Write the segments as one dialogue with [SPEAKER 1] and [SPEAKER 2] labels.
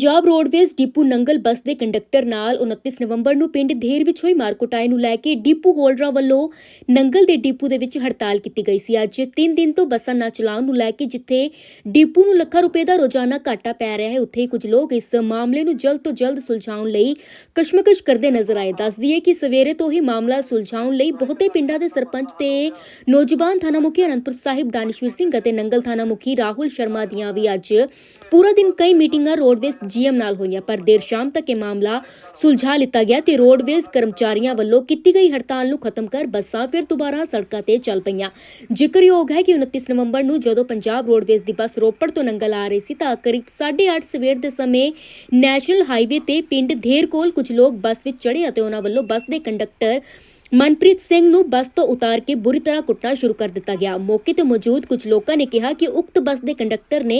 [SPEAKER 1] Punjab roadways depot Nangal bus ਦੇ conductor ਨਾਲ 29 ਨਵੰਬਰ ਨੂੰ ਪਿੰਡ ਧੇਰ ਵਿੱਚ ਹੋਈ ਮਾਰਕੁਟਾਈ ਨੂੰ ਲੈ ਕੇ ਡਿਪੂ ਹੋਲਡਰਾਂ ਵੱਲੋਂ ਨੰਗਲ ਦੇ ਡਿਪੂ ਦੇ ਵਿੱਚ ਹੜਤਾਲ ਕੀਤੀ ਗਈ ਸੀ। ਅੱਜ 3 ਦਿਨ ਤੋਂ ਬੱਸਾਂ ਨਾ ਚਲਾਉਣ ਨੂੰ ਲੈ ਕੇ ਜਿੱਥੇ ਡਿਪੂ ਨੂੰ ਲੱਖਾਂ ਰੁਪਏ ਦਾ ਰੋਜ਼ਾਨਾ ਘਾਟਾ ਪੈ ਰਿਹਾ ਹੈ, ਉੱਥੇ ਕੁਝ ਲੋਕ ਇਸ ਮਾਮਲੇ ਨੂੰ ਜਲਦ ਤੋਂ ਜਲਦ ਸੁਲਝਾਉਣ ਲਈ ਕਸ਼ਮਕਸ਼ ਕਰਦੇ ਨਜ਼ਰ ਆਏ। ਦੱਸਦੀ ਦਈਏ ਕਿ ਸਵੇਰੇ ਤੋਂ ਹੀ ਮਾਮਲਾ ਸੁਲਝਾਉਣ ਲਈ ਬਹੁਤੇ ਪਿੰਡਾਂ ਦੇ ਸਰਪੰਚ ਤੇ ਨੌਜਵਾਨ ਥਾਣਾ ਮੁਖੀ ਅਨੰਦਪੁਰ ਸਾਹਿਬ ਦਾਨਿਸ਼ਵਰ ਸਿੰਘ ਅਤੇ ਨੰਗਲ ਥਾਣਾ ਮੁਖੀ ਰਾਹੁਲ ਸ਼ਰਮਾ ਦੀਆਂ ਵੀ ਅੱਜ ਪੂਰਾ ਦਿਨ ਕਈ ਮੀਟਿੰਗਾਂ ਰੋਡਵੇਜ਼ ਜੀਐਮ ਨਾਲ ਹੋਈਆਂ, ਪਰ ਦੇਰ ਸ਼ਾਮ ਤੱਕ ਇਹ ਮਾਮਲਾ ਸੁਲਝਾ ਲਿੱਤਾ ਗਿਆ ਤੇ ਰੋਡਵੇਜ਼ ਕਰਮਚਾਰੀਆਂ ਵੱਲੋਂ ਕੀਤੀ ਗਈ ਹੜਤਾਲ ਨੂੰ ਖਤਮ ਕਰ ਬੱਸਾਂ ਫਿਰ ਦੁਬਾਰਾ ਸੜਕਾਂ ਤੇ ਚੱਲ ਪਈਆਂ। ਜ਼ਿਕਰਯੋਗ ਹੈ ਕਿ 29 ਨਵੰਬਰ ਨੂੰ ਜਦੋਂ ਪੰਜਾਬ ਰੋਡਵੇਜ਼ ਦੀ ਬੱਸ ਰੋਪੜ ਤੋਂ ਨੰਗਲ ਆ ਰਹੀ ਸੀ, ਤਾਂ ਕਰੀਬ 8:30 ਸਵੇਰ ਦੇ ਸਮੇਂ ਨੈਸ਼ਨਲ ਹਾਈਵੇ ਤੇ ਪਿੰਡ ਧੇਰ ਕੋਲ ਕੁਝ ਲੋਕ ਬੱਸ ਵਿੱਚ ਚੜੇ ਅਤੇ ਉਹਨਾਂ ਵੱਲੋਂ ਬੱਸ ਦੇ ਕੰਡਕਟਰ ਮਨਪ੍ਰੀਤ ਸਿੰਘ ਨੂੰ ਬੱਸ ਤੋਂ ਉਤਾਰ ਕੇ ਬੁਰੀ ਤਰ੍ਹਾਂ ਕੁੱਟਣਾ ਸ਼ੁਰੂ ਕਰ ਦਿੱਤਾ ਗਿਆ। ਮੌਕੇ ਤੇ ਮੌਜੂਦ ਕੁਝ ਲੋਕਾਂ ਨੇ ਕਿਹਾ ਕਿ ਉਕਤ ਬੱਸ ਦੇ ਕੰਡਕਟਰ ਨੇ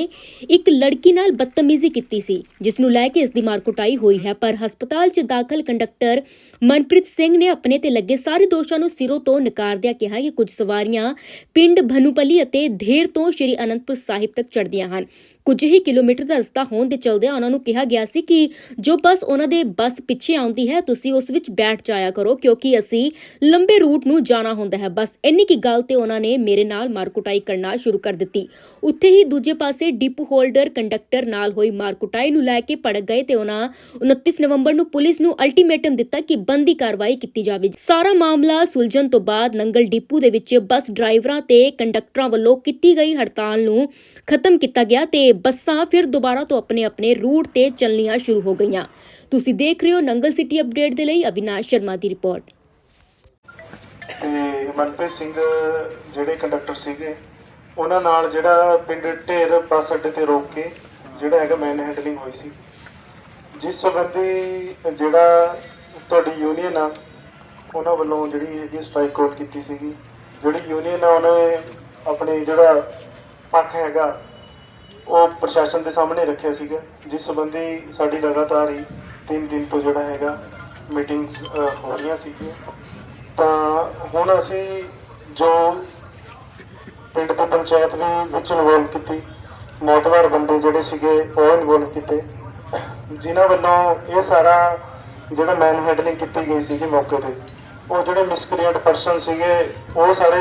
[SPEAKER 1] ਇੱਕ ਲੜਕੀ ਨਾਲ ਬਦਤਮੀਜ਼ੀ ਕੀਤੀ ਸੀ, ਜਿਸ ਨੂੰ ਲੈ ਕੇ ਇਸ ਦੀ ਮਾਰ ਕੁਟਾਈ ਹੋਈ ਹੈ। ਪਰ ਹਸਪਤਾਲ 'ਚ ਦਾਖਲ ਕੰਡਕਟਰ ਮਨਪ੍ਰੀਤ ਸਿੰਘ ਨੇ ਆਪਣੇ ਤੇ ਲੱਗੇ ਸਾਰੇ ਦੋਸ਼ਾਂ ਨੂੰ ਸਿਰੋਂ ਤੋਂ ਨਕਾਰਦਿਆਂ ਕਿਹਾ ਕਿ ਕੁਝ ਸਵਾਰੀਆਂ ਪਿੰਡ ਭਨੂਪਲੀ ਅਤੇ ਧੇਰ ਤੋਂ ਸ਼੍ਰੀ ਅਨੰਦਪੁਰ ਸਾਹਿਬ ਤੱਕ ਚੜ੍ਹਦੀਆਂ ਹਨ। ਕੁਝ ਹੀ ਕਿਲੋਮੀਟਰ ਦਾ ਰਸਤਾ ਹੋਣ ਦੇ ਚਲਦਿਆਂ ਉਹਨਾਂ ਨੂੰ ਕਿਹਾ ਗਿਆ ਸੀ ਕਿ ਜੋ ਬੱਸ ਉਹਨਾਂ ਦੇ ਬੱਸ ਪਿੱਛੇ ਆਉਂਦੀ ਹੈ, ਤੁਸੀਂ ਉਸ ਵਿੱਚ ਬੈਠ ਜਾਇਆ ਕਰੋ, ਕਿਉਂਕਿ ਅਸੀਂ ਲੰਬੇ ਰੂਟ ਨੂੰ ਜਾਣਾ ਹੁੰਦਾ ਹੈ। ਬਸ ਇੰਨੀ ਕੀ ਗੱਲ ਤੇ ਉਹਨਾਂ ਨੇ ਮੇਰੇ ਨਾਲ ਮਾਰਕੁਟਾਈ ਕਰਨਾ ਸ਼ੁਰੂ ਕਰ ਦਿੱਤੀ। ਉੱਥੇ ਹੀ ਦੂਜੇ ਪਾਸੇ ਡਿਪੂ ਹੋਲਡਰ ਕੰਡਕਟਰ ਨਾਲ ਹੋਈ ਮਾਰਕੁਟਾਈ ਨੂੰ ਲੈ ਕੇ ਭੜਕ ਗਏ ਤੇ ਉਹਨਾਂ 29 ਨਵੰਬਰ ਨੂੰ ਪੁਲਿਸ ਨੂੰ ਅਲਟੀਮੇਟਮ ਦਿੱਤਾ ਕਿ ਬੰਦੀ ਕਾਰਵਾਈ ਕੀਤੀ ਜਾਵੇ। ਸਾਰਾ ਮਾਮਲਾ ਸੁਲਝਣ ਤੋਂ ਬਾਅਦ ਨੰਗਲ ਡਿਪੂ ਦੇ ਵਿੱਚ ਬੱਸ ਡਰਾਈਵਰਾਂ ਤੇ ਕੰਡਕਟਰਾਂ ਵੱਲੋਂ ਕੀਤੀ ਗਈ ਹੜਤਾਲ ਨੂੰ ਖਤਮ ਕੀਤਾ ਗਿਆ ਤੇ ਬੱਸਾਂ ਫਿਰ ਦੁਬਾਰਾ ਤੋਂ ਆਪਣੇ ਆਪਣੇ ਰੂਟ ਤੇ ਚੱਲਣੀਆਂ ਸ਼ੁਰੂ ਹੋ ਗਈਆਂ। ਤੁਸੀਂ ਦੇਖ ਰਹੇ ਹੋ ਨੰਗਲ ਸਿਟੀ ਅਪਡੇਟ ਦੇ ਲਈ ਅਵਿਨਾਸ਼ ਸ਼ਰਮਾ ਦੀ ਰਿਪੋਰਟ।
[SPEAKER 2] ਤੇ ਮਨਪ੍ਰੀਤ ਸਿੰਘ, ਜਿਹੜੇ ਕੰਡਕਟਰ ਸੀਗੇ, ਉਹਨਾਂ ਨਾਲ ਜਿਹੜਾ ਪਿੰਡ ਢੇਰ ਬੱਸ ਅੱਡੇ ਤੇ ਰੋਕ ਕੇ ਜਿਹੜਾ ਹੈਗਾ ਮੈਨ ਹੈਂਡਲਿੰਗ ਹੋਈ ਸੀ। ਜਿਸ ਸੰਬੰਧੀ ਜਿਹੜਾ ਤੁਹਾਡੀ ਯੂਨੀਅਨ ਆ, ਉਹਨਾਂ ਵੱਲੋਂ ਜਿਹੜੀ ਹੈਗੀ ਸਟ੍ਰਾਈਕ ਕਾਲ ਕੀਤੀ ਸੀਗੀ। ਜਿਹੜੀ ਯੂਨੀਅਨ ਆ, ਉਹਨੇ ਆਪਣੇ ਜਿਹੜਾ ਪੱਖ ਹੈਗਾ ਉਹ ਪ੍ਰਸ਼ਾਸਨ ਦੇ ਸਾਹਮਣੇ ਰੱਖਿਆ ਸੀਗਾ, ਜਿਸ ਸੰਬੰਧੀ ਸਾਡੀ ਲਗਾਤਾਰ ਹੀ 3 ਦਿਨ ਤੋਂ ਜਿਹੜਾ ਹੈਗਾ ਮੀਟਿੰਗਸ ਹੋ ਰਹੀਆਂ ਸੀਗੀਆਂ। ਤਾਂ ਹੁਣ ਅਸੀਂ ਜੋ ਪਿੰਡ ਦੀ ਪੰਚਾਇਤ ਵੀ ਵਿੱਚ ਇਨਵੋਲਵ ਕੀਤੀ, ਮੌਤਵਾਰ ਬੰਦੇ ਜਿਹੜੇ ਸੀਗੇ, ਉਹ ਇਨਵੋਲਵ ਕੀਤੇ। ਜਿਨ੍ਹਾਂ ਵੱਲੋਂ ਇਹ ਸਾਰਾ ਜਿਹੜਾ ਮੈਨ ਹੈਂਡਲਿੰਗ ਕੀਤੀ ਗਈ ਸੀਗੀ ਮੌਕੇ ਤੇ, ਉਹ ਜਿਹੜੇ ਮਿਸਕ੍ਰੀਏਟ ਪਰਸਨ ਸੀਗੇ, ਉਹ ਸਾਰੇ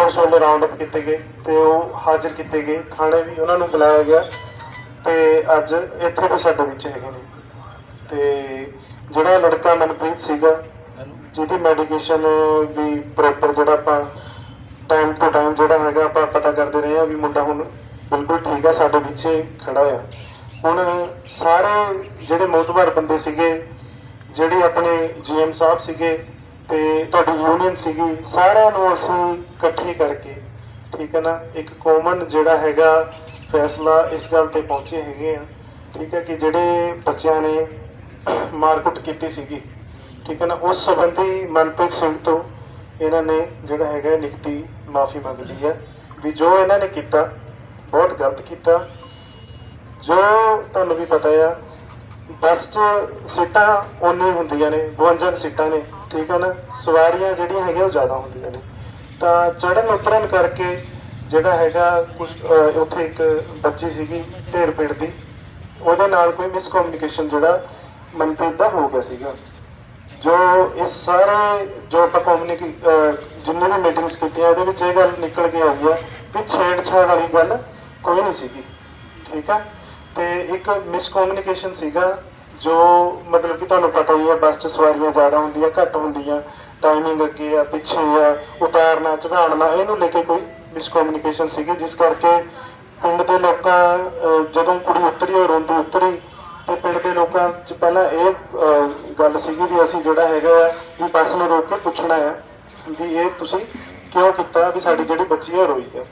[SPEAKER 2] ਪੁਲਿਸ ਵੱਲੋਂ ਰਾਉਂਡ ਅਪ ਕੀਤੇ ਗਏ ਤੇ ਉਹ ਹਾਜ਼ਰ ਕੀਤੇ ਗਏ। ਥਾਣੇ ਵੀ ਉਹਨਾਂ ਨੂੰ ਬੁਲਾਇਆ ਗਿਆ ਤੇ ਅੱਜ ਇੱਥੇ ਵੀ ਸਾਡੇ ਵਿੱਚ ਹੈਗੇ ਨੇ। ਤੇ ਜਿਹੜਾ ਲੜਕਾ ਮਨਪ੍ਰੀਤ ਸੀਗਾ, ਜਿਹਦੀ ਮੈਡੀਕੇਸ਼ਨ ਵੀ ਪ੍ਰੋਪਰ ਜਿਹੜਾ ਆਪਾਂ ਟਾਈਮ ਟੂ ਟਾਈਮ ਜਿਹੜਾ ਹੈਗਾ ਆਪਾਂ ਪਤਾ ਕਰਦੇ ਰਹੇ ਆ ਵੀ ਮੁੰਡਾ ਹੁਣ ਬਿਲਕੁਲ ਠੀਕ ਆ, ਸਾਡੇ ਵਿੱਚ ਹੀ ਖੜਾ ਆ। ਹੁਣ ਸਾਰੇ ਜਿਹੜੇ ਮੋਤਬਰ ਬੰਦੇ ਸੀਗੇ, ਜਿਹੜੇ ਆਪਣੇ ਜੀਐਮ ਸਾਹਿਬ ਸੀਗੇ ਤੇ ਤੁਹਾਡੀ ਯੂਨੀਅਨ ਸੀਗੀ, ਸਾਰਿਆਂ ਨੂੰ ਅਸੀਂ ਇਕੱਠੇ ਕਰਕੇ, ਠੀਕ ਹੈ ਨਾ? ਇੱਕ ਕਾਮਨ ਜਿਹੜਾ ਹੈਗਾ ਫੈਸਲਾ ਇਸ ਗੱਲ ਤੇ ਪਹੁੰਚੇ ਹੈਗੇ ਆ, ਠੀਕ ਹੈ ਕਿ ਜਿਹੜੇ ਬੱਚਿਆਂ ਨੇ ਮਾਰਕੁੱਟ ਕੀਤੀ ਸੀਗੀ, ਠੀਕ ਹੈ ਨਾ? ਉਸ ਸੰਬੰਧੀ ਮਨਪ੍ਰੀਤ ਸਿੰਘ ਤੋਂ ਇਹਨਾਂ ਨੇ ਜਿਹੜਾ ਹੈਗਾ ਲਿਖਤੀ ਮਾਫੀ ਮੰਗ ਲਈ ਹੈ ਵੀ ਜੋ ਇਹਨਾਂ ਨੇ ਕੀਤਾ, ਬਹੁਤ ਗਲਤ ਕੀਤਾ। ਜੋ ਤੁਹਾਨੂੰ ਵੀ ਪਤਾ ਆ, ਬੱਸ 'ਚ ਸੀਟਾਂ ਉਨੀ ਹੁੰਦੀਆਂ ਨੇ 52 ਸੀਟਾਂ ਨੇ। ਠੀਕ ਹੈ ਨਾ? ਸਵਾਰੀਆਂ ਜਿਹੜੀਆਂ ਹੈਗੀਆਂ ਉਹ ਜ਼ਿਆਦਾ ਹੁੰਦੀਆਂ ਨੇ। ਤਾਂ ਚੜਨ ਉਤਰਨ ਕਰਕੇ ਜਿਹੜਾ ਹੈਗਾ ਕੁਝ ਉੱਥੇ ਇੱਕ ਬੱਚੀ ਸੀਗੀ ਢੇਰ ਪਿੰਡ ਦੀ, ਉਹਦੇ ਨਾਲ ਕੋਈ ਮਿਸਕਮਿਊਨੀਕੇਸ਼ਨ ਜਿਹੜਾ ਮਨਪ੍ਰੀਤ ਦਾ ਹੋ ਗਿਆ ਸੀਗਾ। ਜੋ ਇਸ ਸਾਰੇ, ਜੋ ਆਪਾਂ ਕਮਿਊਨਿਕੀ ਜਿੰਨੇ ਵੀ ਮੀਟਿੰਗਸ ਕੀਤੀਆਂ, ਉਹਦੇ ਵਿੱਚ ਇਹ ਗੱਲ ਨਿਕਲ ਕੇ ਆਈ ਹੈ ਕਿ ਛੇੜਛਾੜ ਵਾਲੀ ਗੱਲ ਕੋਈ ਨਹੀਂ ਸੀਗੀ। ਠੀਕ ਹੈ ਤੇ ਇੱਕ ਮਿਸਕਮਿਊਨੀਕੇਸ਼ਨ ਸੀਗਾ ਜੋ ਮਤਲਬ ਕਿ ਤੁਹਾਨੂੰ ਪਤਾ ਹੀ ਹੈ ਬੱਸ 'ਚ ਸਵਾਰੀਆਂ ਜ਼ਿਆਦਾ ਹੁੰਦੀਆਂ ਘੱਟ ਹੁੰਦੀਆਂ ਟਾਈਮਿੰਗ ਅੱਗੇ ਆ ਪਿੱਛੇ ਆ ਉਤਾਰਨਾ ਚੜਾਉਣਾ ਇਹਨੂੰ ਲੈ ਕੇ ਕੋਈ ਮਿਸਕਮਿਊਨੀਕੇਸ਼ਨ ਸੀਗੀ ਜਿਸ ਕਰਕੇ ਪਿੰਡ ਦੇ ਲੋਕਾਂ ਜਦੋਂ ਕੁੜੀ ਉਤਰੀ ਉਹ ਰੋਂਦੀ ਉਤਰੀ ਤੇ ਪਿੰਡ ਦੇ ਲੋਕਾਂ 'ਚ ਪਹਿਲਾਂ ਇਹ ਗੱਲ ਸੀਗੀ ਵੀ ਅਸੀਂ ਜਿਹੜਾ ਹੈਗਾ ਆ ਵੀ ਬੱਸ ਨੂੰ ਰੋਕ ਕੇ ਪੁੱਛਣਾ ਆ ਵੀ ਇਹ ਤੁਸੀਂ ਕਿਉਂ ਕੀਤਾ ਵੀ ਸਾਡੀ ਜਿਹੜੀ ਬੱਚੀ ਹੈ ਉਹ ਰੋਈ ਹੈ।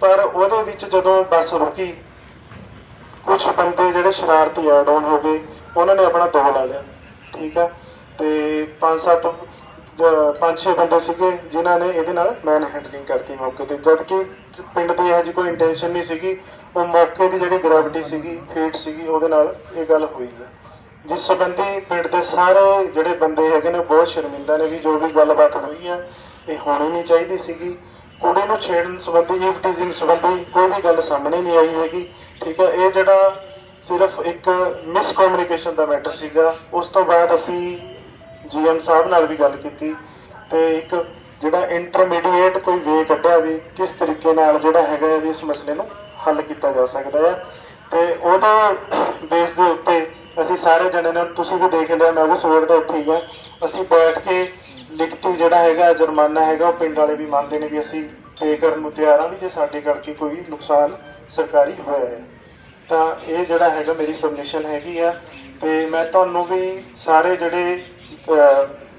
[SPEAKER 2] ਪਰ ਉਹਦੇ ਵਿੱਚ ਜਦੋਂ ਬੱਸ ਰੁਕੀ ਕੁਝ ਬੰਦੇ ਜਿਹੜੇ ਸ਼ਰਾਰਤੀ ਆ ਡਾਊਨ ਹੋ ਗਏ ਉਹਨਾਂ ਨੇ ਆਪਣਾ ਦੋ ਲਾ ਲਿਆ। ਠੀਕ ਆ ਤੇ ਪੰਜ ਸੱਤ ਪੰਜ ਛੇ ਬੰਦੇ ਸੀਗੇ ਜਿਨ੍ਹਾਂ ਨੇ ਇਹਦੇ ਨਾਲ ਮੈਨ ਹੈਂਡਲਿੰਗ ਕਰਤੀ ਮੌਕੇ ਤੇ। ਜਦ ਕਿ ਪਿੰਡ ਦੀ ਇਹੋ ਜਿਹੀ ਕੋਈ ਇੰਟੈਂਸ਼ਨ ਨਹੀਂ ਸੀਗੀ, ਉਹ ਮੌਕੇ ਦੀ ਜਿਹੜੀ ਗ੍ਰੈਵਿਟੀ ਸੀਗੀ ਫੇਟ ਸੀਗੀ, ਉਹਦੇ ਨਾਲ ਇਹ ਗੱਲ ਹੋਈ ਹੈ। ਜਿਸ ਸੰਬੰਧੀ ਪਿੰਡ ਦੇ ਸਾਰੇ ਜਿਹੜੇ ਬੰਦੇ ਹੈਗੇ ਨੇ ਬਹੁਤ ਸ਼ਰਮਿੰਦਾ ਨੇ ਵੀ ਜੋ ਵੀ ਗੱਲਬਾਤ ਹੋਈ ਹੈ, ਇਹ ਹੋਣੀ ਨਹੀਂ ਚਾਹੀਦੀ ਸੀਗੀ। ਕੁੜੀ ਨੂੰ ਛੇੜਨ ਸੰਬੰਧੀ ਇਫਟੀਜ਼ਿੰਗ ਸੰਬੰਧੀ ਕੋਈ ਵੀ ਗੱਲ ਸਾਹਮਣੇ ਨਹੀਂ ਆਈ ਹੈਗੀ। ਠੀਕ ਹੈ? ਇਹ ਜਿਹੜਾ ਸਿਰਫ ਇੱਕ ਮਿਸਕਮਿਊਨੀਕੇਸ਼ਨ ਦਾ ਮੈਟਰ ਸੀਗਾ। ਉਸ ਤੋਂ ਬਾਅਦ ਅਸੀਂ ਜੀਐਮ ਸਾਹਿਬ ਨਾਲ ਵੀ ਗੱਲ ਕੀਤੀ ਤੇ ਇੱਕ ਜਿਹੜਾ ਇੰਟਰਮੀਡੀਏਟ ਕੋਈ ਵੇ ਕੱਢਿਆ ਵੀ ਕਿਸ ਤਰੀਕੇ ਨਾਲ ਜਿਹੜਾ ਹੈਗਾ ਵੀ ਇਸ ਮਸਲੇ ਨੂੰ ਹੱਲ ਕੀਤਾ ਜਾ ਸਕਦਾ ਹੈ। ਤੇ ਉਹਦੇ ਬੇਸ ਦੇ ਉੱਤੇ ਅਸੀਂ ਸਾਰੇ ਜਣੇ ਨਾਲ ਤੁਸੀਂ ਵੀ ਦੇਖ ਲਿਆ, ਮੈਂ ਵੀ ਸਵੇਰ ਦਾ ਇੱਥੇ ਹੀ ਆ ਅਸੀਂ ਬੈਠ ਕੇ ਲਿਖਤੀ ਜਿਹੜਾ ਹੈਗਾ, ਜੁਰਮਾਨਾ ਹੈਗਾ, ਉਹ ਪਿੰਡ ਵਾਲੇ ਵੀ ਮੰਨਦੇ ਨੇ ਵੀ ਅਸੀਂ ਪੇ ਕਰਨ ਨੂੰ ਤਿਆਰ ਹਾਂ ਵੀ ਜੇ ਸਾਡੇ ਕਰਕੇ ਕੋਈ ਨੁਕਸਾਨ ਸਰਕਾਰੀ ਹੋਇਆ ਹੈ। ਤਾਂ ਇਹ ਜਿਹੜਾ ਹੈਗਾ ਮੇਰੀ ਸਬਮਿਸ਼ਨ ਹੈਗੀ ਆ ਤੇ ਮੈਂ ਤੁਹਾਨੂੰ ਵੀ ਸਾਰੇ ਜਿਹੜੇ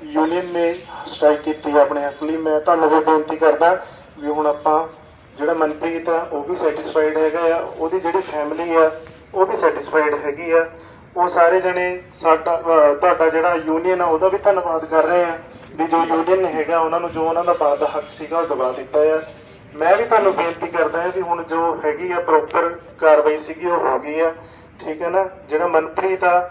[SPEAKER 2] ਯੂਨੀਅਨ ਨੇ ਸਟ੍ਰਾਈਕ ਕੀਤੀ ਆ ਆਪਣੇ ਹੱਕ ਲਈ, ਮੈਂ ਤੁਹਾਨੂੰ ਵੀ ਬੇਨਤੀ ਕਰਦਾ ਵੀ ਹੁਣ ਆਪਾਂ ਜਿਹੜਾ ਮਨਪ੍ਰੀਤ ਆ, ਉਹ ਵੀ ਸੈਟੀਸਫਾਈਡ ਹੈਗਾ ਆ, ਉਹਦੀ ਜਿਹੜੀ ਫੈਮਿਲੀ ਆ, ਉਹ ਵੀ ਸੈਟੀਸਫਾਈਡ ਹੈਗੀ ਆ। ਉਹ ਸਾਰੇ ਜਣੇ ਸਾਡਾ ਤੁਹਾਡਾ ਜਿਹੜਾ ਯੂਨੀਅਨ ਆ, ਉਹਦਾ ਵੀ ਧੰਨਵਾਦ ਕਰ ਰਹੇ ਆ ਵੀ ਜੋ ਯੂਨੀਅਨ ਹੈਗਾ, ਉਹਨਾਂ ਨੂੰ ਜੋ ਉਹਨਾਂ ਦਾ ਬਣਦਾ ਹੱਕ ਸੀਗਾ, ਉਹ ਦਬਾ ਦਿੱਤਾ ਆ। ਮੈਂ ਵੀ ਤੁਹਾਨੂੰ ਬੇਨਤੀ ਕਰਦਾ ਹਾਂ ਵੀ ਹੁਣ ਜੋ ਹੈਗੀ ਆ ਪ੍ਰੋਪਰ ਕਾਰਵਾਈ ਸੀਗੀ ਉਹ ਹੋ ਗਈ ਆ, ਠੀਕ ਹੈ ਨਾ? ਜਿਹੜਾ ਮਨਪ੍ਰੀਤ ਆ,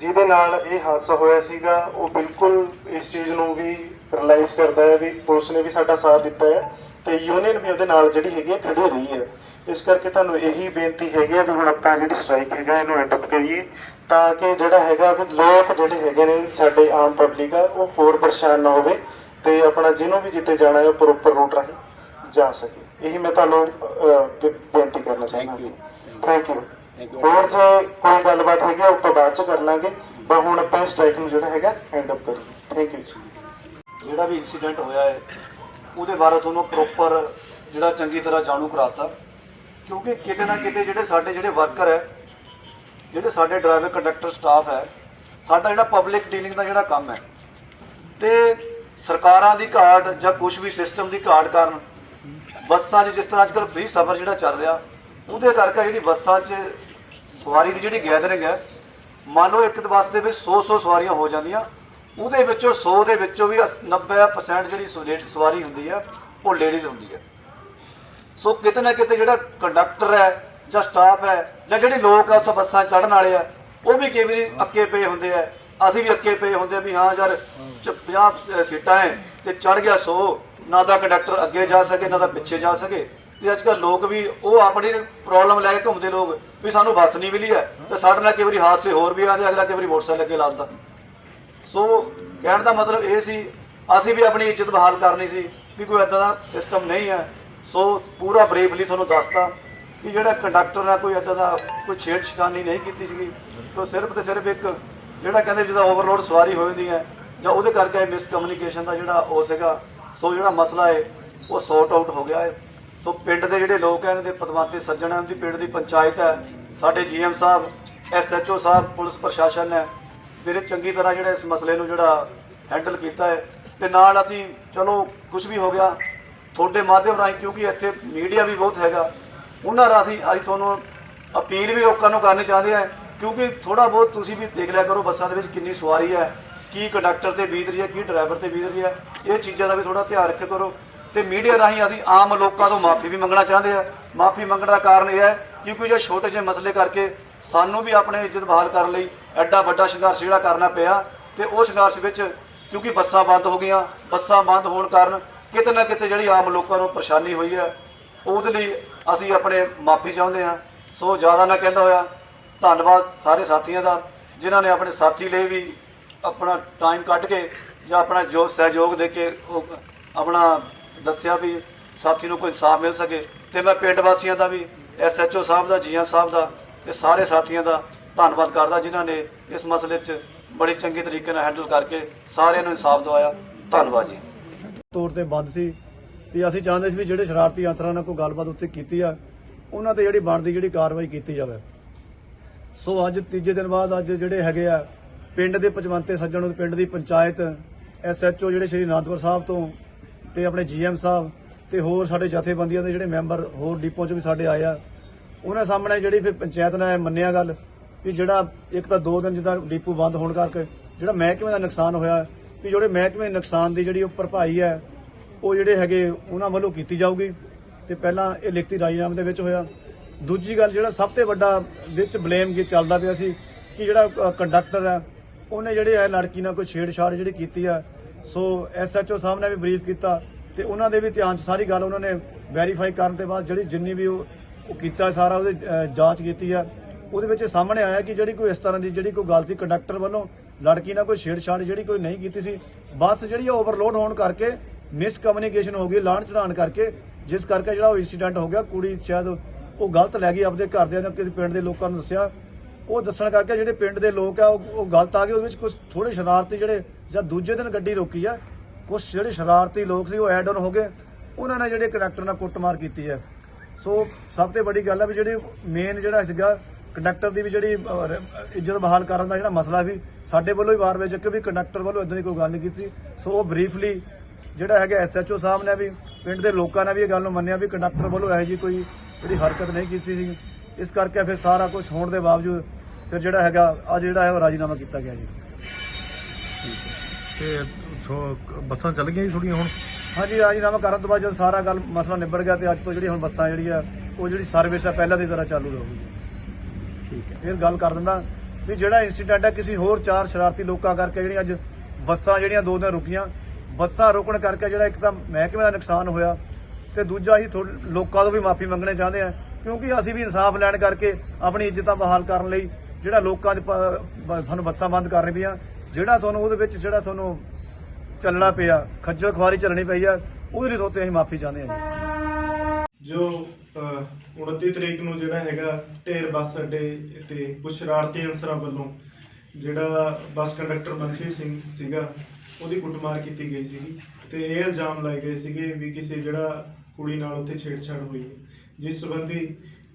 [SPEAKER 2] ਜਿਹਦੇ ਨਾਲ ਇਹ ਹਾਦਸਾ ਹੋਇਆ ਸੀਗਾ, ਉਹ ਬਿਲਕੁਲ ਇਸ ਚੀਜ਼ ਨੂੰ ਵੀ ਰਿਅਲਾਈਜ਼ ਕਰਦਾ ਹੈ ਵੀ ਪੁਲਿਸ ਨੇ ਵੀ ਸਾਡਾ ਸਾਥ ਦਿੱਤਾ ਹੈ ਤੇ ਯੂਨੀਅਨ ਵੀ ਉਹਦੇ ਨਾਲ ਜਿਹੜੀ ਹੈਗੀ ਆ ਖੜੀ ਰਹੀ ਹੈ। ਇਸ ਕਰਕੇ ਤੁਹਾਨੂੰ ਇਹੀ ਬੇਨਤੀ ਹੈਗੀ ਆ ਵੀ ਹੁਣ ਆਪਾਂ ਜਿਹੜੀ ਸਟ੍ਰਾਈਕ ਹੈਗਾ ਇਹਨੂੰ ਐਂਡ ਅਪ ਕਰੀਏ ਤਾਂ ਕਿ ਜਿਹੜਾ ਹੈਗਾ ਵੀ ਲੋਕ ਜਿਹੜੇ ਹੈਗੇ ਨੇ ਸਾਡੇ ਆਮ ਪਬਲਿਕ ਆ, ਉਹ ਹੋਰ ਪਰੇਸ਼ਾਨ ਨਾ ਹੋਵੇ ਤੇ ਆਪਣਾ ਜਿਹਨੂੰ ਵੀ ਜਿੱਤੇ ਜਾਣਾ ਹੈ, ਉਹ ਪ੍ਰੋਪਰ ਰੂਟ ਰਾਹੀਂ ਜਾ ਸਕੇ। ਇਹੀ ਮੈਂ ਤੁਹਾਨੂੰ ਬੇਨਤੀ ਕਰਨਾ ਚਾਹੁੰਦਾ। ਥੈਂਕ ਯੂ ਹੋਰ ਜੇ ਕੋਈ ਗੱਲਬਾਤ ਹੈਗੀ ਉਹ ਆਪਾਂ ਬਾਅਦ ਚ ਕਰ ਲਾਂਗੇ। ਪਰ ਹੁਣ ਆਪਾਂ ਸਟ੍ਰਾਈਕ ਨੂੰ ਜਿਹੜਾ ਹੈਗਾ ਐਂਡ ਅਪ ਕਰੀਏ। ਥੈਂਕ ਯੂ ਜੀ।
[SPEAKER 3] ਜਿਹੜਾ ਵੀ ਇਨਸੀਡੈਂਟ ਹੋਇਆ ਹੈ ਉਹਦੇ ਬਾਰੇ ਤੁਹਾਨੂੰ ਪ੍ਰੋਪਰ ਜਿਹੜਾ ਚੰਗੀ ਤਰ੍ਹਾਂ ਜਾਣੂ ਕਰਾਤਾ। ਕਿਉਂਕਿ ਕਿਤੇ ਨਾ ਕਿਤੇ ਜਿਹੜੇ ਸਾਡੇ ਜਿਹੜੇ ਵਰਕਰ ਹੈ ਜਿਹੜੇ ਸਾਡੇ ਡਰਾਈਵਰ ਕੰਡਕਟਰ ਸਟਾਫ ਹੈ ਸਾਡਾ ਜਿਹੜਾ ਪਬਲਿਕ ਡੀਲਿੰਗ ਦਾ ਜਿਹੜਾ ਕੰਮ ਹੈ ਤੇ ਸਰਕਾਰਾਂ ਦੀ ਘਾਟ ਜਾਂ ਕੁਝ ਵੀ ਸਿਸਟਮ ਦੀ ਘਾਟ ਕਾਰਨ ਬੱਸਾਂ 'ਚ ਜਿਸ ਤਰ੍ਹਾਂ ਅੱਜਕੱਲ ਫ੍ਰੀ ਸਫ਼ਰ ਜਿਹੜਾ ਚੱਲ ਰਿਹਾ, ਉਹਦੇ ਕਰਕੇ ਜਿਹੜੀ ਬੱਸਾਂ 'ਚ ਸਵਾਰੀ ਦੀ ਜਿਹੜੀ ਗੈਦਰਿੰਗ ਹੈ, ਮੰਨ ਲਓ ਇੱਕ ਬੱਸ ਦੇ ਵਿੱਚ 100-100 ਸਵਾਰੀਆਂ ਹੋ ਜਾਂਦੀਆਂ, ਉਹਦੇ ਵਿੱਚੋਂ 100 ਦੇ ਵਿੱਚੋਂ ਵੀ 90% ਜਿਹੜੀ ਸਵਾਰੀ ਹੁੰਦੀ ਹੈ, ਉਹ ਲੇਡੀਜ਼ ਹੁੰਦੀ ਹੈ। ਸੋ ਕਿਤੇ ਨਾ ਕਿਤੇ ਜਿਹੜਾ ਕੰਡਕਟਰ ਹੈ ਜਾਂ ਸਟਾਫ ਹੈ ਜਾਂ ਜਿਹੜੇ ਲੋਕ ਆ ਉਸ ਬੱਸਾਂ ਚੜਨ ਵਾਲੇ ਆ, ਉਹ ਵੀ ਕਈ ਵਾਰੀ ਅੱਕੇ ਪਏ ਹੁੰਦੇ ਆ। ਅਸੀਂ ਵੀ ਅੱਕੇ ਪਏ ਹੁੰਦੇ ਵੀ ਹਾਂ ਯਾਰ 50 ਸੀਟਾਂ ਹੈ ਤੇ ਚੜ ਗਿਆ 100 ਨਾ ਤਾਂ ਕੰਡਕਟਰ ਅੱਗੇ ਜਾ ਸਕੇ, ਨਾ ਤਾਂ ਪਿੱਛੇ ਜਾ ਸਕੇ। ਤੇ ਅੱਜ ਕੱਲ੍ਹ ਲੋਕ ਵੀ ਉਹ ਆਪਣੀ ਪ੍ਰੋਬਲਮ ਲੈ ਕੇ ਘੁੰਮਦੇ ਲੋਕ ਵੀ ਸਾਨੂੰ ਬੱਸ ਨਹੀਂ ਮਿਲੀ ਹੈ, ਤੇ ਸਾਡੇ ਨਾਲ ਕਈ ਵਾਰੀ ਹਾਦਸੇ ਹੋਰ ਵੀ ਆਉਂਦੇ ਅਗਲਾ ਕਈ ਵਾਰੀ ਮੋਟਰਸਾਈਕਲ ਅੱਗੇ ਲਾ ਦਿੰਦਾ ਸੋ ਕਹਿਣ ਦਾ ਮਤਲਬ ਇਹ ਸੀ, ਅਸੀਂ ਵੀ ਆਪਣੀ ਇੱਜ਼ਤ ਬਹਾਲ ਕਰਨੀ ਸੀ ਵੀ ਕੋਈ ਏਦਾਂ ਦਾ ਸਿਸਟਮ ਨਹੀਂ ਹੈ। ਸੋ ਪੂਰਾ ਬਰੀਫਲੀ ਤੁਹਾਨੂੰ ਦੱਸਦਾ ਕਿ ਜਿਹੜਾ ਕੰਡਕਟਰ ਨਾਲ ਕੋਈ ਏਦਾਂ ਦਾ ਕੋਈ ਛੇੜਛਾਨੀ ਨਹੀਂ ਕੀਤੀ ਸੀਗੀ। ਤੋ ਸਿਰਫ ਤੇ ਸਿਰਫ ਇੱਕ ਜਿਹੜਾ ਕਹਿੰਦੇ ਜਿਹਦਾ ਓਵਰਲੋਡ ਸਵਾਰੀ ਹੋ ਜਾਂਦੀ ਹੈ ਜਾਂ ਉਹਦੇ ਕਰਕੇ ਮਿਸ ਕਮਿਊਨੀਕੇਸ਼ਨ ਦਾ ਜਿਹੜਾ ਉਹ ਸੀਗਾ ਸੋ ਜਿਹੜਾ ਮਸਲਾ ਹੈ ਉਹ ਸੌਟ ਆਊਟ ਹੋ ਗਿਆ ਹੈ ਸੋ ਪਿੰਡ ਦੇ ਜਿਹੜੇ ਲੋਕ ਹੈ ਇਹਨਾਂ ਦੇ ਪਦਵੰਤੇ ਸੱਜਣ ਹੈ ਦੀ ਪਿੰਡ ਦੀ ਪੰਚਾਇਤ ਹੈ ਸਾਡੇ ਜੀਐਮ ਸਾਹਿਬ ਐਸਐਚਓ ਸਾਹਿਬ, ਪੁਲਿਸ ਪ੍ਰਸ਼ਾਸਨ ਹੈ ਜਿਹੜੇ ਚੰਗੀ ਤਰ੍ਹਾਂ ਜਿਹੜਾ ਇਸ ਮਸਲੇ ਨੂੰ ਜਿਹੜਾ ਹੈਂਡਲ ਕੀਤਾ ਹੈ ਤੇ ਨਾਲ ਅਸੀਂ, ਚਲੋ ਕੁਝ ਵੀ ਹੋ ਗਿਆ, ਤੁਹਾਡੇ ਮਾਧਿਅਮ ਰਾਹੀਂ, ਕਿਉਂਕਿ ਇੱਥੇ ਮੀਡੀਆ ਵੀ ਬਹੁਤ ਹੈਗਾ। ਉਹਨਾਂ ਰਾਹੀਂ ਅੱਜ ਤੁਹਾਨੂੰ ਅਪੀਲ ਵੀ ਲੋਕਾਂ ਨੂੰ ਕਰਨੀ ਚਾਹੁੰਦੇ ਆ, ਕਿਉਂਕਿ ਥੋੜਾ ਬਹੁਤ ਤੁਸੀਂ ਵੀ ਦੇਖ ਲਿਆ ਕਰੋ, ਬੱਸਾਂ ਦੇ ਵਿੱਚ ਕਿੰਨੀ ਸਵਾਰੀ ਹੈ ਕੀ ਕੰਡਕਟਰ ਤੇ ਬੀਤ ਰਹੀ ਹੈ, ਕੀ ਡਰਾਈਵਰ ਤੇ ਬੀਤ ਰਹੀ ਹੈ, ਇਹ ਚੀਜ਼ਾਂ ਦਾ ਵੀ ਥੋੜਾ ਧਿਆਨ ਰੱਖਿਆ ਕਰੋ। ਤੇ ਮੀਡੀਆ ਰਾਹੀਂ ਅਸੀਂ ਆਮ ਲੋਕਾਂ ਤੋਂ ਮਾਫੀ ਵੀ ਮੰਗਣਾ ਚਾਹੁੰਦੇ ਆ ਮਾਫੀ ਮੰਗਣ ਦਾ ਕਾਰਨ ਇਹ ਹੈ ਕਿਉਂਕਿ ਜੋ ਛੋਟੇ ਜਿਹੇ ਮਸਲੇ ਕਰਕੇ ਸਾਨੂੰ ਵੀ ਆਪਣੇ ਇੱਜ਼ਤ ਬਹਾਲ ਕਰਨ ਲਈ ਐਡਾ ਵੱਡਾ ਸੰਘਰਸ਼ ਜਿਹੜਾ ਕਰਨਾ ਪਿਆ, ਤੇ ਉਹ ਸੰਘਰਸ਼ ਵਿੱਚ ਕਿਉਂਕਿ ਬੱਸਾਂ ਬੰਦ ਹੋ ਗਈਆਂ, ਬੱਸਾਂ ਬੰਦ ਹੋਣ ਕਾਰਨ ਕਿਤੇ ਨਾ ਕਿਤੇ ਜਿਹੜੀ ਆਮ ਲੋਕਾਂ ਨੂੰ ਪਰੇਸ਼ਾਨੀ ਹੋਈ ਹੈ, ਉਹਦੇ ਲਈ ਅਸੀਂ ਆਪਣੇ ਮਾਫੀ ਚਾਹੁੰਦੇ ਹਾਂ। ਸੋ ਜ਼ਿਆਦਾ ਨਾ ਕਹਿੰਦਾ ਹੋਇਆ, ਧੰਨਵਾਦ ਸਾਰੇ ਸਾਥੀਆਂ ਦਾ, ਜਿਨ੍ਹਾਂ ਨੇ ਆਪਣੇ ਸਾਥੀ ਲਈ ਵੀ ਆਪਣਾ ਟਾਈਮ ਕੱਢ ਕੇ ਜਾਂ ਆਪਣਾ ਜੋ ਸਹਿਯੋਗ ਦੇ ਕੇ ਉਹ ਆਪਣਾ ਦੱਸਿਆ ਵੀ ਸਾਥੀ ਨੂੰ ਕੋਈ ਇਨਸਾਫ ਮਿਲ ਸਕੇ ਤੇ ਮੈਂ ਪਿੰਡ ਵਾਸੀਆਂ ਦਾ ਵੀ ਐਸਐਚਓ ਸਾਹਿਬ ਦਾ ਜੀਐਮ ਸਾਹਿਬ ਦਾ ਤੇ ਸਾਰੇ ਸਾਥੀਆਂ ਦਾ ਧੰਨਵਾਦ ਕਰਦਾ ਜਿਨ੍ਹਾਂ ਨੇ ਇਸ ਮਸਲੇ 'ਚ ਬੜੀ ਚੰਗੇ ਤਰੀਕੇ ਨਾਲ ਹੈਂਡਲ ਕਰਕੇ ਸਾਰਿਆਂ ਨੂੰ ਇਨਸਾਫ ਦਵਾਇਆ। ਧੰਨਵਾਦ ਜੀ।
[SPEAKER 4] ਤੌਰ ਤੇ ਬੰਦ ਸੀ ਵੀ ਅਸੀਂ ਚਾਹੁੰਦੇ ਸੀ ਵੀ ਜਿਹੜੇ ਸ਼ਰਾਰਤੀ ਅੰਤਰਾਂ ਨਾਲ ਕੋਈ ਗੱਲਬਾਤ ਉੱਤੇ ਕੀਤੀ ਆ, ਉਹਨਾਂ ਤੇ ਜਿਹੜੀ ਬਣਦੀ ਜਿਹੜੀ ਕਾਰਵਾਈ ਕੀਤੀ ਜਾਵੇ। ਸੋ ਅੱਜ ਤੀਜੇ ਦਿਨ ਬਾਅਦ ਅੱਜ ਜਿਹੜੇ ਹੈਗੇ ਆ ਪਿੰਡ ਦੇ ਪਚਵੰਤੇ ਸੱਜਣ ਪਿੰਡ ਦੀ ਪੰਚਾਇਤ ਐਸਐਚਓ ਜਿਹੜੇ ਸ਼੍ਰੀ ਅਨੰਦਪੁਰ ਸਾਹਿਬ ਤੋਂ ਤੇ ਆਪਣੇ ਜੀਐਮ ਸਾਹਿਬ ਤੇ ਹੋਰ ਸਾਡੇ ਜਥੇਬੰਦੀਆਂ ਦੇ ਜਿਹੜੇ ਮੈਂਬਰ ਹੋਰ ਡਿਪੋ 'ਚੋਂ ਵੀ ਸਾਡੇ ਆਏ ਆ, ਉਹਨਾਂ ਸਾਹਮਣੇ ਜਿਹੜੀ ਫਿਰ ਪੰਚਾਇਤ ਨੇ ਮੰਨਿਆ ਗੱਲ ਵੀ ਜਿਹੜਾ ਇੱਕ ਤਾਂ ਦੋ ਦਿਨ ਜਿੱਦਾਂ ਡਿਪੂ ਬੰਦ ਹੋਣ ਕਰਕੇ ਜਿਹੜਾ ਮਹਿਕਮੇ ਦਾ ਨੁਕਸਾਨ ਹੋਇਆ, ਵੀ ਜਿਹੜੇ ਮਹਿਕਮੇ ਨੁਕਸਾਨ ਦੀ ਜਿਹੜੀ ਉਹ ਭਰਪਾਈ ਹੈ, ਉਹ ਜਿਹੜੇ ਹੈਗੇ ਉਹਨਾਂ ਵੱਲੋਂ ਕੀਤੀ ਜਾਊਗੀ ਤੇ ਪਹਿਲਾਂ ਇਹ ਲਿਖਤੀ ਰਾਜੀਨਾਮੇ ਦੇ ਵਿੱਚ ਹੋਇਆ। ਦੂਜੀ ਗੱਲ ਜਿਹੜਾ ਸਭ ਤੋਂ ਵੱਡਾ ਵਿੱਚ ਬਲੇਮ ਕੀ ਚੱਲਦਾ ਪਿਆ ਸੀ ਕਿ ਜਿਹੜਾ ਕੰਡਕਟਰ ਹੈ ਉਹਨੇ ਜਿਹੜੇ ਹੈ ਲੜਕੀ ਨਾਲ ਕੋਈ ਛੇੜਛਾੜ ਜਿਹੜੀ ਕੀਤੀ ਆ, ਸੋ ਐਸਐਚਓ ਸਾਹਿਬ ਨੇ ਵੀ ਬਰੀਫ ਕੀਤਾ ਤੇ ਉਹਨਾਂ ਦੇ ਵੀ ਧਿਆਨ 'ਚ ਸਾਰੀ ਗੱਲ ਉਹਨਾਂ ਨੇ ਵੈਰੀਫਾਈ ਕਰਨ ਤੋਂ ਬਾਅਦ ਜਿਹੜੀ ਜਿੰਨੀ ਵੀ ਉਹ ਉਹ ਕੀਤਾ ਸਾਰਾ ਉਹਦੀ ਜਾਂਚ ਕੀਤੀ ਆ। ਉਹਦੇ ਵਿੱਚ ਇਹ ਸਾਹਮਣੇ ਆਇਆ ਕਿ ਜਿਹੜੀ ਕੋਈ ਇਸ ਤਰ੍ਹਾਂ ਦੀ ਜਿਹੜੀ ਕੋਈ ਗਲਤੀ ਕੰਡਕਟਰ ਵੱਲੋਂ ਲੜਕੀ ਨਾਲ ਕੋਈ ਛੇੜਛਾੜ ਜਿਹੜੀ ਕੋਈ ਨਹੀਂ ਕੀਤੀ ਸੀ, ਬੱਸ ਜਿਹੜੀ ਓਵਰਲੋਡ ਹੋਣ ਕਰਕੇ ਮਿਸ ਕਮਿਊਨੀਕੇਸ਼ਨ ਹੋ ਗਈ, ਲਾਣ ਚੜਾਣ ਕਰਕੇ, ਜਿਸ ਕਰਕੇ ਜਿਹੜਾ ਉਹ ਇਨਸੀਡੈਂਟ ਹੋ ਗਿਆ, ਕੁੜੀ ਸ਼ਾਇਦ ਉਹ ਗਲਤ ਲੈ ਗਈ, ਆਪਦੇ ਘਰਦਿਆਂ ਜਾਂ ਕਿਸੇ ਪਿੰਡ ਦੇ ਲੋਕਾਂ ਨੂੰ ਦੱਸਿਆ। ਉਹ ਦੱਸਣ ਕਰਕੇ ਜਿਹੜੇ ਪਿੰਡ ਦੇ ਲੋਕ ਆ, ਉਹ ਉਹ ਗਲਤ ਆ ਗਏ, ਉਹਦੇ ਵਿੱਚ ਕੁਝ ਥੋੜੇ ਸ਼ਰਾਰਤੀ ਜਿਹੜੇ ਜਾਂ ਦੂਜੇ ਦਿਨ ਗੱਡੀ ਰੋਕੀ ਆ ਕੁਝ ਜਿਹੜੇ ਸ਼ਰਾਰਤੀ ਲੋਕ ਸੀ, ਉਹ ਐਡ ਆਨ ਹੋ ਗਏ। ਉਹਨਾਂ ਨੇ ਜਿਹੜੇ ਕੰਡਕਟਰ ਨਾਲ ਕੁੱਟਮਾਰ ਕੀਤੀ ਹੈ ਸੋ ਸਭ ਤੋਂ ਵੱਡੀ ਗੱਲ ਹੈ ਵੀ ਜਿਹੜੀ ਮੇਨ ਜਿਹੜਾ ਸੀਗਾ, ਕੰਡਕਟਰ ਦੀ ਵੀ ਜਿਹੜੀ ਇੱਜ਼ਤ ਬਹਾਲ ਕਰਨ ਦਾ ਜਿਹੜਾ ਮਸਲਾ ਵੀ ਸਾਡੇ ਵੱਲੋਂ ਹੀ ਵਾਰ ਵਿੱਚ ਕਿ ਵੀ ਕੰਡਕਟਰ ਵੱਲੋਂ ਇਦਾਂ ਦੀ ਕੋਈ ਗੱਲ ਨਹੀਂ ਕੀਤੀ। ਸੋ ਉਹ ਬਰੀਫਲੀ ਜਿਹੜਾ ਹੈਗਾ ਐਸਐਚਓ ਸਾਹਿਬ ਨੇ ਵੀ, ਪਿੰਡ ਦੇ ਲੋਕਾਂ ਨੇ ਵੀ ਇਹ ਗੱਲ ਨੂੰ ਮੰਨਿਆ ਵੀ ਕੰਡਕਟਰ ਵੱਲੋਂ ਇਹੋ ਜੀ ਕੋਈ ਜਿਹੜੀ ਹਰਕਤ ਨਹੀਂ ਕੀਤੀ ਸੀ। ਇਸ ਕਰਕੇ ਫਿਰ ਸਾਰਾ ਕੁਝ ਹੋਣ ਦੇ ਬਾਵਜੂਦ ਫਿਰ ਜਿਹੜਾ ਹੈਗਾ ਅੱਜ ਜਿਹੜਾ ਹੈ ਉਹ ਰਾਜੀਨਾਮਾ ਕੀਤਾ ਗਿਆ ਜੀ।
[SPEAKER 5] ਤੇ ਸੋ ਬੱਸਾਂ ਚੱਲ ਗਈਆਂ ਜੀ ਥੋੜੀਆਂ ਹੁਣ?
[SPEAKER 4] ਹਾਂਜੀ ਰਾਜੀਨਾਮਾ ਕਰਨ ਤੋਂ ਬਾਅਦ ਜਦੋਂ ਸਾਰਾ ਗੱਲ ਮਸਲਾ ਨਿਬੜ ਗਿਆ ਤੇ ਅੱਜ ਤੋਂ ਜਿਹੜੀ ਹੁਣ ਬੱਸਾਂ ਜਿਹੜੀ ਆ ਉਹ ਜਿਹੜੀ ਸਰਵਿਸ ਆ ਪਹਿਲਾਂ ਦੀ ਤਰ੍ਹਾਂ ਚਾਲੂ ਰਹੂਗੀ।
[SPEAKER 5] ਠੀਕ ਹੈ।
[SPEAKER 4] ਫਿਰ ਗੱਲ ਕਰ ਦਿੰਦਾ ਵੀ ਜਿਹੜਾ ਇਨਸੀਡੈਂਟ ਹੈ ਕਿਸੇ ਹੋਰ ਚਾਰ ਸ਼ਰਾਰਤੀ ਲੋਕਾਂ ਕਰਕੇ ਜਿਹੜੀਆਂ ਅੱਜ ਬੱਸਾਂ ਜਿਹੜੀਆਂ ਦੋ ਦਿਨ ਰੁਕੀਆਂ ਬੱਸਾਂ ਰੁਕਣ ਕਰਕੇ ਜਿਹੜਾ ਇੱਕ ਤਾਂ ਮਹਿਕਮੇ ਦਾ ਨੁਕਸਾਨ ਹੋਇਆ ਤੇ ਦੂਜਾ ਹੀ ਲੋਕਾਂ ਤੋਂ ਵੀ ਮਾਫੀ ਮੰਗਣੇ ਚਾਹੁੰਦੇ ਆ। ਕਿਉਂਕਿ ਅਸੀਂ ਵੀ ਇਨਸਾਫ ਲੈਣ ਕਰਕੇ ਆਪਣੀ ਇੱਜ਼ਤਾਂ ਬਹਾਲ ਕਰਨ ਲਈ ਜਿਹੜਾ ਲੋਕਾਂ 'ਚ ਤੁਹਾਨੂੰ ਬੱਸਾਂ ਬੰਦ ਕਰਨੀ ਪਈਆਂ। ਜਿਹੜਾ ਤੁਹਾਨੂੰ ਉਹਦੇ ਵਿੱਚ ਜਿਹੜਾ ਤੁਹਾਨੂੰ ਚੱਲਣਾ ਪਿਆ ਖੱਜਲ ਖੁਆਰੀ ਚੱਲਣੀ ਪਈ ਆ ਉਹਦੇ ਲਈ ਤੁਹਾਡੇ ਅਸੀਂ ਮਾਫੀ ਚਾਹੁੰਦੇ ਹਾਂ ਜੀ।
[SPEAKER 2] ਜੋ ਅਹ, 29 ਤਰੀਕ ਨੂੰ ਜਿਹੜਾ ਹੈਗਾ ਢੇਰ ਬੱਸ ਅੱਡੇ ਤੇ ਕੁਝ ਸ਼ਰਾਰਤੀ ਅਨਸਰਾਂ ਵੱਲੋਂ ਜਿਹੜਾ ਬੱਸ ਕੰਡਕਟਰ ਮਨਖੀ ਸਿੰਘ ਸੀਗਾ ਉਹਦੀ ਕੁੱਟਮਾਰ ਕੀਤੀ ਗਈ ਸੀਗੀ ਤੇ ਇਹ ਇਲਜ਼ਾਮ ਲਾਏ ਗਏ ਸੀਗੇ ਵੀ ਕਿਸੇ ਜਿਹੜਾ ਕੁੜੀ ਨਾਲ ਉੱਥੇ ਛੇੜਛਾੜ ਹੋਈ ਹੈ। ਜਿਸ ਸੰਬੰਧੀ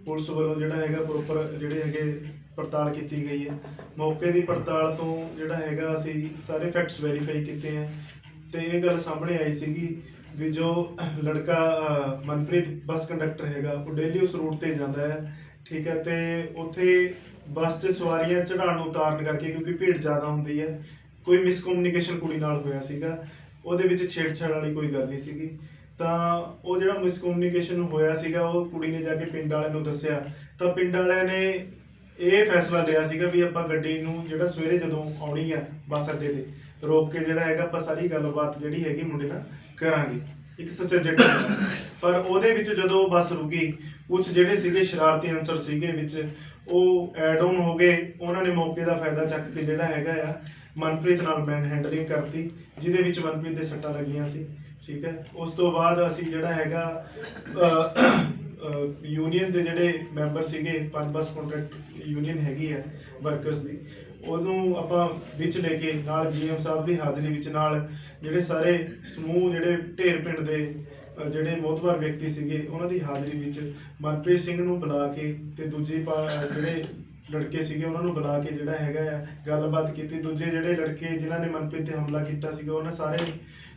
[SPEAKER 2] ਪੁਲਿਸ ਵੱਲੋਂ ਜਿਹੜਾ ਹੈਗਾ ਪ੍ਰੋਪਰ ਜਿਹੜੇ ਹੈਗੇ ਪੜਤਾਲ ਕੀਤੀ ਗਈ ਹੈ। ਮੌਕੇ ਦੀ ਪੜਤਾਲ ਤੋਂ ਜਿਹੜਾ ਹੈਗਾ ਅਸੀਂ ਸਾਰੇ ਫੈਕਟਸ ਵੈਰੀਫਾਈ ਕੀਤੇ ਹੈ ਤੇ ਇਹ ਗੱਲ ਸਾਹਮਣੇ ਆਈ ਸੀਗੀ ਵੀ ਜੋ ਲੜਕਾ ਮਨਪ੍ਰੀਤ ਬੱਸ ਕੰਡਕਟਰ ਹੈਗਾ, ਉਹ ਡੇਲੀ ਉਸ ਰੂਟ ਤੇ ਜਾਂਦਾ ਹੈ, ਠੀਕ ਹੈ, ਤੇ ਉੱਥੇ ਬੱਸ 'ਚ ਸਵਾਰੀਆਂ ਚੜਾਉਣ ਉਤਾਰਨ ਕਰਕੇ ਕਿਉਂਕਿ ਭੀੜ ਜ਼ਿਆਦਾ ਹੁੰਦੀ ਹੈ, ਕੋਈ ਮਿਸਕਮਿਊਨੀਕੇਸ਼ਨ ਕੁੜੀ ਨਾਲ ਹੋਇਆ ਸੀਗਾ, ਉਹਦੇ ਵਿੱਚ ਛੇੜਛਾੜ ਵਾਲੀ ਕੋਈ ਗੱਲ ਨਹੀਂ ਸੀਗੀ। ਤਾਂ ਉਹ ਜਿਹੜਾ ਮਿਸਕਮਿਊਨੀਕੇਸ਼ਨ ਹੋਇਆ ਸੀਗਾ, ਉਹ ਕੁੜੀ ਨੇ ਜਾ ਕੇ ਪਿੰਡ ਵਾਲਿਆਂ ਨੂੰ ਦੱਸਿਆ। ਤਾਂ ਪਿੰਡ ਵਾਲਿਆਂ ਨੇ ਇਹ ਫੈਸਲਾ ਲਿਆ ਸੀਗਾ ਵੀ ਆਪਾਂ ਗੱਡੀ ਨੂੰ ਜਿਹੜਾ ਸਵੇਰੇ ਜਦੋਂ ਆਉਣੀ ਆ ਬੱਸ ਅੱਡੇ ਤੇ, ਰੋਕ ਕੇ ਜਿਹੜਾ ਹੈਗਾ ਆਪਾਂ ਸਾਰੀ ਗੱਲਬਾਤ ਜਿਹੜੀ ਹੈਗੀ ਮੁੰਡੇ ਨਾਲ ਕਰਾਂਗੇ। ਇੱਕ ਸੁਚੱਜੇ ਢੰਗ ਪਰ ਉਹਦੇ ਵਿੱਚ ਜਦੋਂ ਬੱਸ ਰੁਕੀ ਕੁਝ ਜਿਹੜੇ ਸੀਗੇ ਸ਼ਰਾਰਤੀ ਅਨਸਰ ਸੀਗੇ ਵਿੱਚ, ਉਹ ਐਡ ਆਨ ਹੋ ਗਏ। ਉਹਨਾਂ ਨੇ ਮੌਕੇ ਦਾ ਫਾਇਦਾ ਚੱਕ ਕੇ ਜਿਹੜਾ ਹੈਗਾ ਆ, ਮਨਪ੍ਰੀਤ ਨਾਲ ਮੈਨ ਹੈਂਡਲਿੰਗ ਕਰਤੀ, ਜਿਹਦੇ ਵਿੱਚ ਮਨਪ੍ਰੀਤ ਦੇ ਸੱਟਾਂ ਲੱਗੀਆਂ ਸੀ। ਠੀਕ ਹੈ? ਉਸ ਤੋਂ ਬਾਅਦ ਅਸੀਂ ਜਿਹੜਾ ਹੈਗਾ ਯੂਨੀਅਨ ਦੇ ਜਿਹੜੇ ਮੈਂਬਰ ਸੀਗੇ ਪੰਜ ਬੱਸ ਕੰਟਰੈਕਟ ਯੂਨੀਅਨ ਹੈਗੀ ਹੈ ਵਰਕਰਸ ਦੀ, ਉਹਨੂੰ ਆਪਾਂ ਵਿੱਚ ਲੈ ਕੇ ਨਾਲ ਜੀਐਮ ਸਾਹਿਬ ਦੀ ਹਾਜ਼ਰੀ ਵਿੱਚ ਨਾਲ ਜਿਹੜੇ ਸਾਰੇ ਸਮੂਹ, ਜਿਹੜੇ ਢੇਰ ਪਿੰਡ ਦੇ ਜਿਹੜੇ ਮੋਤਬਰ ਵਿਅਕਤੀ ਸੀਗੇ, ਉਹਨਾਂ ਦੀ ਹਾਜ਼ਰੀ ਵਿੱਚ ਮਨਪ੍ਰੀਤ ਸਿੰਘ ਨੂੰ ਬੁਲਾ ਕੇ ਤੇ ਦੂਜੀ ਪਾ- ਜਿਹੜੇ ਲੜਕੇ ਸੀਗੇ, ਉਹਨਾਂ ਨੂੰ ਬੁਲਾ ਕੇ ਜਿਹੜਾ ਹੈਗਾ ਆ, ਗੱਲਬਾਤ ਕੀਤੀ। ਦੂਜੇ ਜਿਹੜੇ ਲੜਕੇ ਜਿਨ੍ਹਾਂ ਨੇ ਮਨਪ੍ਰੀਤ ਤੇ ਹਮਲਾ ਕੀਤਾ ਸੀਗਾ, ਉਹਨਾਂ ਸਾਰੇ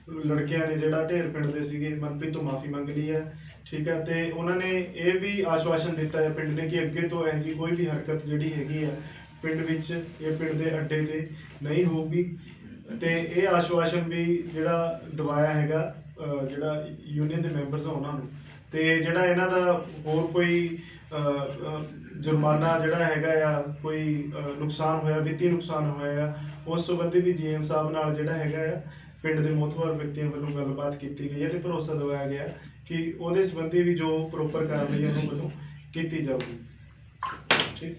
[SPEAKER 2] ਲੜਕਿਆਂ ਨੇ ਜਿਹੜਾ ਢੇਰ ਪਿੰਡ ਦੇ ਸੀਗੇ, ਮਨਪ੍ਰੀਤ ਤੋਂ ਮਾਫੀ ਮੰਗ ਲਈ ਹੈ। ਠੀਕ ਹੈ, ਤੇ ਉਹਨਾਂ ਨੇ ਇਹ ਵੀ ਆਸ਼ਵਾਸਨ ਦਿੱਤਾ ਹੈ ਪਿੰਡ ਨੇ ਕਿ ਅੱਗੇ ਤੋਂ ਐਸੀ ਕੋਈ ਵੀ ਹਰਕਤ ਜਿਹੜੀ ਹੈਗੀ ਹੈ, ਪਿੰਡ ਵਿੱਚ ਇਹ ਪਿੰਡ ਦੇ ਅੱਡੇ ਤੇ ਨਹੀਂ ਹੋਊਗੀ। ਤੇ ਇਹ ਆਸ਼ਵਾਸਨ ਵੀ ਜਿਹੜਾ ਦਵਾਇਆ ਹੈਗਾ ਜਿਹੜਾ ਯੂਨੀਅਨ ਦੇ ਮੈਂਬਰਸ ਆ ਉਹਨਾਂ ਨੂੰ। ਤੇ ਜਿਹੜਾ ਇਹਨਾਂ ਦਾ ਹੋਰ ਕੋਈ ਜੁਰਮਾਨਾ ਜਿਹੜਾ ਹੈਗਾ ਆ, ਕੋਈ ਨੁਕਸਾਨ ਹੋਇਆ, ਵਿੱਤੀ ਨੁਕਸਾਨ ਹੋਇਆ ਆ, ਉਸ ਸੰਬੰਧੀ ਵੀ ਜੀਐਮ ਸਾਹਿਬ ਨਾਲ ਜਿਹੜਾ ਹੈਗਾ ਆ ਪਿੰਡ ਦੇ ਮੋਤਬਰ ਵਿਅਕਤੀਆਂ ਵੱਲੋਂ ਗੱਲਬਾਤ ਕੀਤੀ ਗਈ ਹੈ ਤੇ ਭਰੋਸਾ ਦਿਵਾਇਆ ਗਿਆ ਕਿ ਉਹਦੇ ਸੰਬੰਧੀ ਵੀ ਜੋ ਪ੍ਰੋਪਰ ਕਾਰਵਾਈ ਉਹਨਾਂ ਵੱਲੋਂ ਕੀਤੀ ਜਾਊਗੀ। ਠੀਕ?